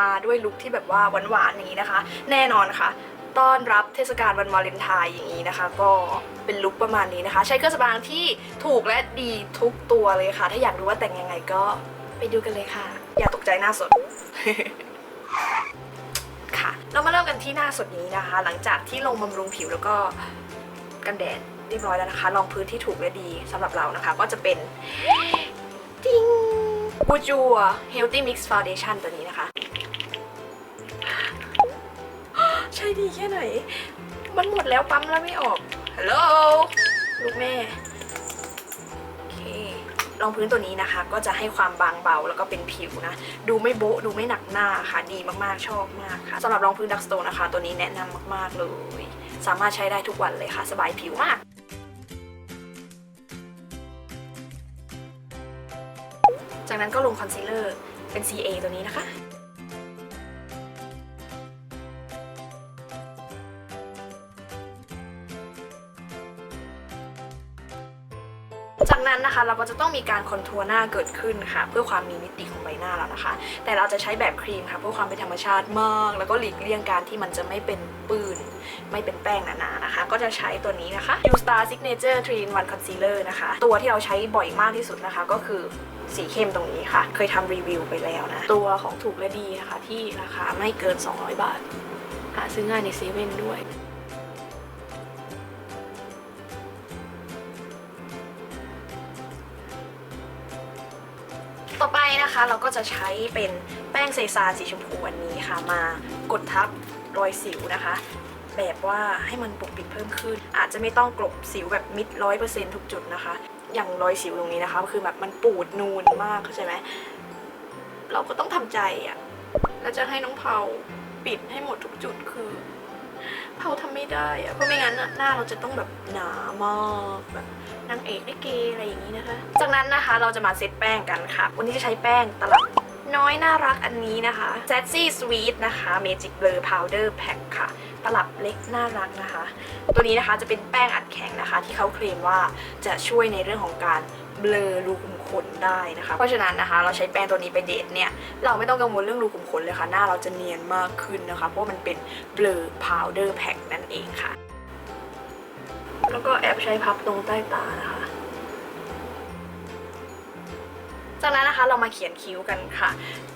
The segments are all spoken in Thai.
มาด้วยลุคที่แบบว่าหวานๆอย่างนี้นะคะ แน่นอนค่ะ ต้อนรับเทศกาลวันวาเลนไทน์อย่างนี้นะคะ ก็เป็นลุคประมาณนี้นะคะ ใช้เครื่องสำอางที่ถูกและดีทุกตัวเลยค่ะ ถ้าอยากรู้ว่าแต่งยังไงก็ไปดูกันเลยค่ะ อย่าตกใจหน้าสดค่ะ เรามาเริ่มกันที่หน้าสดนี้นะคะ หลังจากที่ลงบำรุงผิวแล้วก็กันแดดเรียบร้อยแล้วนะคะรองพื้นที่ถูกและดีสำหรับเรานะคะ ก็จะเป็นจิงบูจัว Healthy Mix Foundation ตัวนี้นะคะ ช่ดีแค่ไหน มันหมดแล้วปั๊มแล้วไม่ออก ฮัลโหล ลูกแม่ โอเค รองพื้นตัวนี้นะคะ ก็จะให้ความบางเบาแล้วก็เป็นผิวนะ ดูไม่โบ๊ะดูไม่หนักหน้าค่ะ ดีมากๆ ชอบมากค่ะ สำหรับรองพื้นดักสโตนนะคะ ตัวนี้แนะนำมากๆเลย สามารถใช้ได้ทุกวันเลยค่ะ สบายผิวมากจากนั้นก็ลงคอนซีลเลอร์เป็น CA ตัวนี้นะคะ นั้นนะคะ เราก็จะต้องมีการคอนทัวร์หน้าเกิดขึ้นค่ะ เพื่อความมีมิติของใบหน้าเรานะคะ แต่เราจะใช้แบบครีมค่ะเพื่อความเป็นธรรมชาติมาก แล้วก็หลีกเลี่ยงการที่มันจะไม่เป็นปืนไม่เป็นแป้งหนาๆนะคะ ก็จะใช้ตัวนี้นะคะ U Star Signature 3 in 1 Concealer นะคะ ตัวที่เราใช้บ่อยมากที่สุดนะคะก็คือสีเข้มตรงนี้ค่ะ เคยทำรีวิวไปแล้วนะ ตัวของถูกและดีนะคะ ที่ราคาไม่เกิน 200 บาท หาซื้อง่ายในเซเว่นด้วย เราก็จะใช้เป็นแป้งเซซานสีชมพูอันนี้ค่ะ มากดทับรอยสิวนะคะ แบบว่าให้มันปกปิดเพิ่มขึ้น อาจจะไม่ต้องกลบสิวแบบมิดร้อยเปอร์เซ็นทุกจุดนะคะ อย่างรอยสิวตรงนี้นะคะคือแบบมันปูดนูนมากเข้าใจไหมเราก็ต้องทำใจอะ่ะแล้วจะให้น้องเผาปิดให้หมดทุกจุดคือ เผาทำไม่ได้อะเพราะไม่งั้นอะหน้าเราจะต้องแบบหนามากแบบนางเอกลิเกอะไรอย่างนี้นะคะ จากนั้นนะคะเราจะมาเซตแป้งกันค่ะ วันนี้จะใช้แป้งตลับน้อยน่ารักอันนี้นะคะ Sassy Sweet นะคะ Magic Blur Powder Pack ค่ะ ตลับเล็กน่ารักนะคะ ตัวนี้นะคะจะเป็นแป้งอัดแข็งนะคะ ที่เขาเคลมว่าจะช่วยในเรื่องของการเบลอรูขุม ขนได้นะคะ เพราะฉะนั้นนะคะเราใช้แป้งตัวนี้ไปเดทเนี่ยเราไม่ต้องกังวลเรื่องรูขุมขนเลยค่ะ หน้าเราจะเนียนมากขึ้นนะคะ เพราะมันเป็นเบลอพาวเดอร์แพ็คนั่นเองค่ะ แล้วก็แอบใช้พับตรงใต้ตานะคะจากนั้นนะคะเรามาเขียนคิ้วกันค่ะ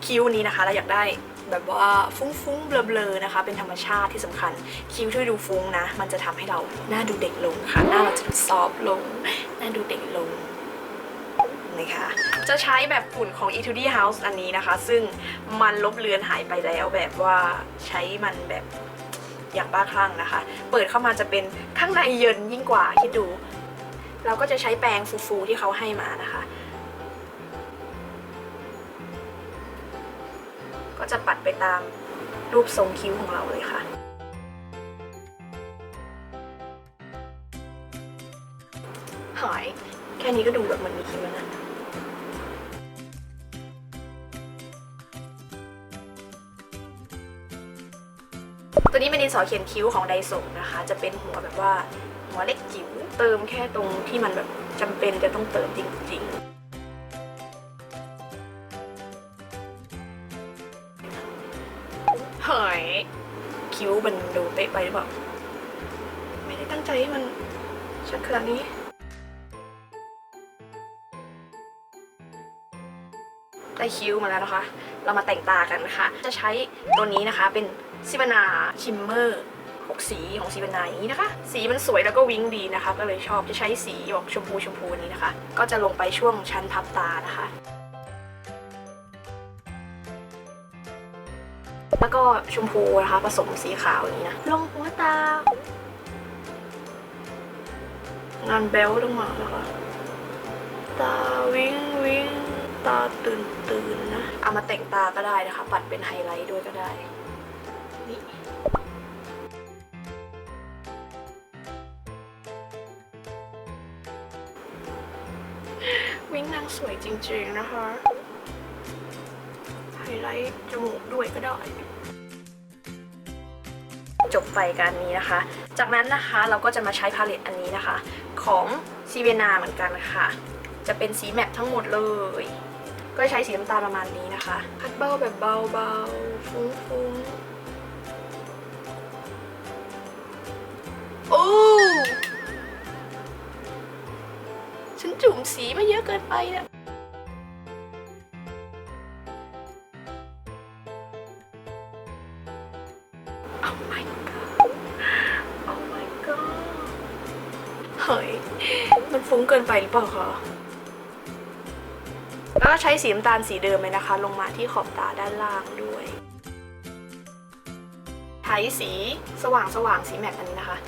คิ้วนี้นะคะเราอยากได้แบบว่าฟุ้งๆเบลอๆนะคะ เป็นธรรมชาติที่สำคัญ คิ้วที่ดูฟุ้งนะ มันจะทำให้เราหน้าดูเด็กลงค่ะ หน้าเราจะดูซอฟต์ลง หน้าดูเด็กลงะคะจะใช้แบบฝุ่นของ Etude House อันนี้นะคะ ซึ่งมันลบเลือนหายไปแล้วแบบว่าใช้มันแบบอย่างบ้าคลั่งนะคะ เปิดเข้ามาจะเป็นข้างในเยินยิ่งกว่าคิดดู เราก็จะใช้แปรงฟูๆที่เขาให้มานะคะ ก็จะปัดไปตามรูปทรงคิ้วของเราเลยค่ะหายแค่นี้ก็ดูแบบเหมันมีคิ้วแล้วนะ สอเขียนคิ้วของไดโซนะคะ จะเป็นหัวแบบว่าหัวเล็กจิ๋วเติมแค่ตรงที่มันแบบจำเป็นจะต้องเติมจริงๆเฮ้ยคิ้วมันดูเป๊ะไปหรือเปล่า ไม่ได้ตั้งใจให้มันชัดขนาดนี้ ได้คิ้วมาแล้วนะคะ เรามาแต่งตากันนะคะ จะใช้ตัวนี้นะคะเป็นซิบนาชิมเมอร์หกสีของซิบนาอย่างนี้นะคะ สีมันสวยแล้วก็วิ้งดีนะคะ ก็เลยชอบจะใช้สีออกชมพูชมพูนี้นะคะ ก็จะลงไปช่วงชั้นพับตานะคะ แล้วก็ชมพูนะคะ ผสมสีขาวอย่างนี้นะ ลงหัวตางานแบลต้องมาแล้วค่ะตาวิ้งวิ้ง ตาตื่นตื่นนะ เอามาแต่งตาก็ได้นะคะ ปัดเป็นไฮไลท์ด้วยก็ได้ นี่วิงนางสวยจริงๆนะคะ ไฮไลท์จมูกด้วยก็ได้จบไปกันนี้นะคะ จากนั้นนะคะเราก็จะมาใช้พาเลตอันนี้นะคะ ของซีเวนาเหมือนกันค่ะ จะเป็นสีแมททั้งหมดเลย ก็ใช้สีน้ำตาลประมาณนี้นะคะ พัดเบ้าแบบเบาๆ ฟุ้งๆ โอ้ ฉันจุ่มสีมาเยอะเกินไปนี่ย Oh my god Oh my god เฮ้ย มันฟุ้งเกินไปหรือเปล่าคะ แล้วก็ใช้สีน้ำตาลสีเดิมเลยนะคะ ลงมาที่ขอบตาด้านล่างด้วยใช้สีสว่างสว่างๆสีแมตต์อันนี้นะคะ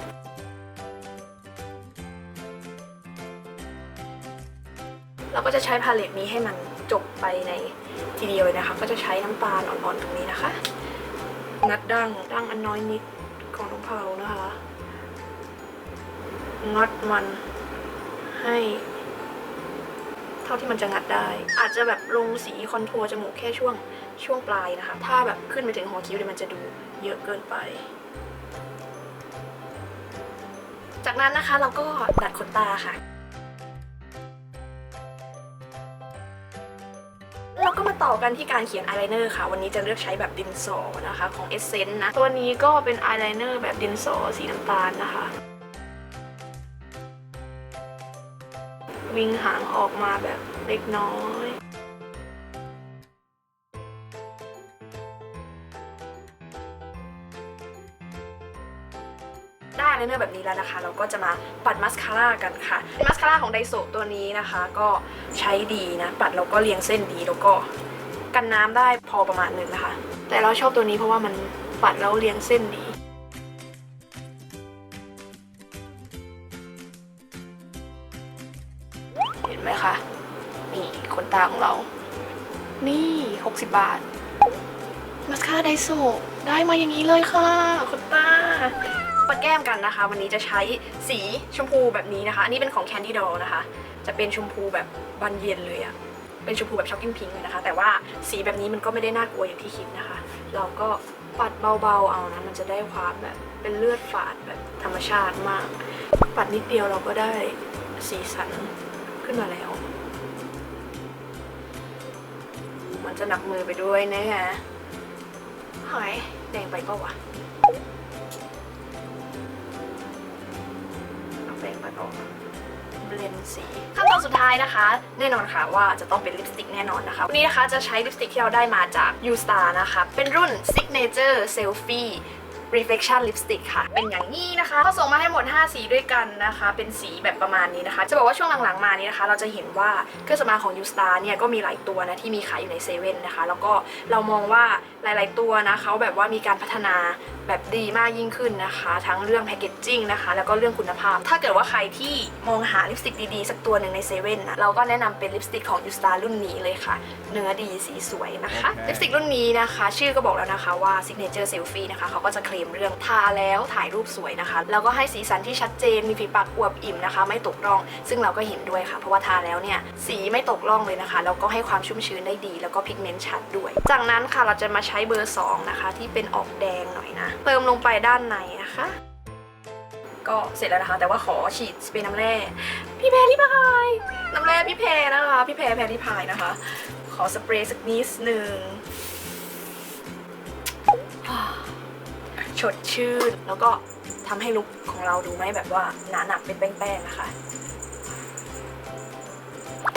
เราก็จะใช้พาเลตนี้ให้มันจบไปในทีเดียวเลยนะคะ ก็จะใช้น้ำตาลอ่อนๆตรงนี้นะคะงัดดั้งดั้งอันน้อยนิดของน้องเผานะคะงัดมันให้ ท่าที่มันจะงัดได้ อาจจะแบบลงสีคอนทัวร์จมูกแค่ช่วงช่วงปลายนะคะ ถ้าแบบขึ้นไปถึงหัวคิ้วเดี๋ยวมันจะดูเยอะเกินไป จากนั้นนะคะเราก็ดัดขนตาค่ะเราก็มาต่อกันที่การเขียนอายไลเนอร์ค่ะ วันนี้จะเลือกใช้แบบดินสอนะคะ ของ Essence นะ ตัวนี้ก็เป็นอายไลเนอร์แบบดินสอสีน้ำตาลนะคะ วิ่งหางออกมาแบบเล็กน้อยได้เนอร์แบบนี้แล้วนะคะ เราก็จะมาปัดมัสคาร่ากันค่ะมัสคาร่าของไดโซตัวนี้นะคะ ก็ใช้ดีนะ ปัดแล้วก็เรียงเส้นดีแล้วก็กันน้ำได้พอประมาณหนึ่งนะคะ แต่เราชอบตัวนี้เพราะว่ามันปัดแล้วเรียงเส้นดี ตาของเรา นี่ 60 บาทมัสคาร่าไดโซได้มาอย่างนี้เลยค่ะขนตาปัดแก้มกันนะคะ วันนี้จะใช้สีชมพูแบบนี้นะคะ อันนี้เป็นของ Candy Doll นะคะ จะเป็นชมพูแบบบานเย็นเลยอะเป็นชมพูแบบช็อกกิ้งพิงเลยนะคะ แต่ว่าสีแบบนี้มันก็ไม่ได้น่ากลัวอย่างที่คิดนะคะ เราก็ปัดเบาๆเอานะ มันจะได้ความแบบเป็นเลือดฝาดแบบธรรมชาติมาก ปัดนิดเดียวเราก็ได้สีสันขึ้นมาแล้ว มันจะหนักมือไปด้วยนะคะหายแดงไปเปล่าวะเอาแป้งปัดออกเบลนสีขั้นตอนสุดท้ายนะคะ แน่นอนค่ะว่าจะต้องเป็นลิปสติกแน่นอนนะคะ วันนี้นะคะจะใช้ลิปสติกที่เราได้มาจาก U Star นะคะ เป็นรุ่น Signature Selfie Reflection Lipstick ค่ะ เป็นอย่างนี้นะคะเขาส่งมาให้หมด 5 สีด้วยกันนะคะ เป็นสีแบบประมาณนี้นะคะ จะบอกว่าช่วงหลังๆมานี้นะคะ เราจะเห็นว่าเครื่องสำอางของ U Star เนี่ยก็มีหลายตัวนะที่มีขายอยู่ในเซเว่นนะคะ แล้วก็เรามองว่าหลาย ๆ ตัวนะเขาแบบว่ามีการพัฒนาแบบดีมากยิ่งขึ้นนะคะ ทั้งเรื่องแพคเกจจิ้งนะคะ แล้วก็เรื่องคุณภาพ ถ้าเกิดว่าใครที่มองหาลิปสติกดี ๆ สักตัวหนึ่งในเซเว่นนะเราก็แนะนำเป็นลิปสติกของ U Star รุ่นนี้เลยค่ะ เนื้อดีสีสวยนะคะ ลิปสติกรุ่นนี้นะคะ ชื่อก็บอกแล้วนะคะว่า Signature Selfie นะคะเขาก็จะเคลมเรื่องทาแล้วถ่ายรูปสวยนะคะ แล้วก็ให้สีสันที่ชัดเจนมีฝีปากอวบอิ่มนะคะ ไม่ตกร่อง ซึ่งเราก็เห็นด้วยค่ะ เพราะว่าทาแล้วเนี่ยสีไม่ตกร่องเลยนะคะ แล้วก็ให้ความชุ่มชื้นได้ดี แล้วก็พิกเมนต์ชัดด้วย จากนั้นค่ะเราจะมาใช้เบอร์2นะคะที่เป็นออกแดงหน่อยนะ เติมลงไปด้านในนะคะก็เสร็จแล้วนะคะ แต่ว่าขอฉีดสเปรย์น้ำแร่พี่แพรรี่พายน้ำแร่พี่แพรนะคะ พี่แพรแพรรี่พายนะคะ ขอสเปรย์สักนิดหนึ่ง ชดชื่น แล้วก็ทำให้ลุคของเราดูไม่แบบว่าหนาหนักเป็นแป้งๆนะคะ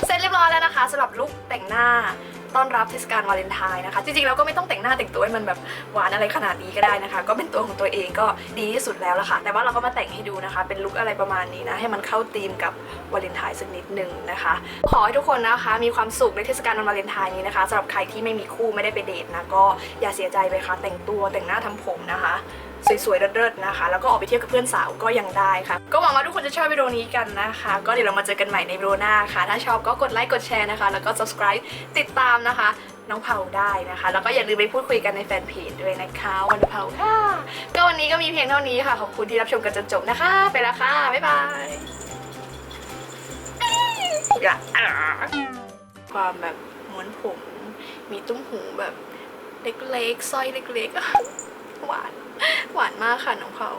เสร็จเรียบร้อยแล้วนะคะสำหรับลุคแต่งหน้า ต้อนรับเทศกาลวาเลนไทน์นะคะ จริงๆเราก็ไม่ต้องแต่งหน้าแต่งตัวให้มันแบบหวานอะไรขนาดนี้ก็ได้นะคะ ก็เป็นตัวของตัวเองก็ดีที่สุดแล้วละค่ะ แต่ว่าเราก็มาแต่งให้ดูนะคะ เป็นลุคอะไรประมาณนี้นะ ให้มันเข้าธีมกับวาเลนไทน์สักนิดนึงนะคะ ขอให้ทุกคนนะคะ มีความสุขในเทศกาลวันวาเลนไทน์นี้นะคะสำหรับใครที่ไม่มีคู่ไม่ได้ไปเดทนะก็อย่าเสียใจไปค่ะแต่งตัวแต่งหน้าทำผมนะคะ สวยๆเลิศๆนะคะ แล้วก็ออกไปเที่ยวกับเพื่อนสาวก็ยังได้ค่ะ ก็หวังว่าทุกคนจะชอบวิดีโอนี้กันนะคะ ก็เดี๋ยวเรามาเจอกันใหม่ในวิดีโอหน้าค่ะ ถ้าชอบก็กดไลค์กดแชร์นะคะ แล้วก็ subscribe ติดตามนะคะ น้องเผาได้นะคะ แล้วก็อย่าลืมไปพูดคุยกันในแฟนเพจด้วยนะคะวันเผาค่ะ ก็วันนี้ก็มีเพียงเท่านี้ค่ะขอบคุณที่รับชมกันจนจบนะคะ ไปแล้วค่ะบ๊ายบายความแบบม้วนผมมีตุ้มหูแบบเล็กๆสร้อยเล็กๆหวาน หวานมากค่ะน้องเขา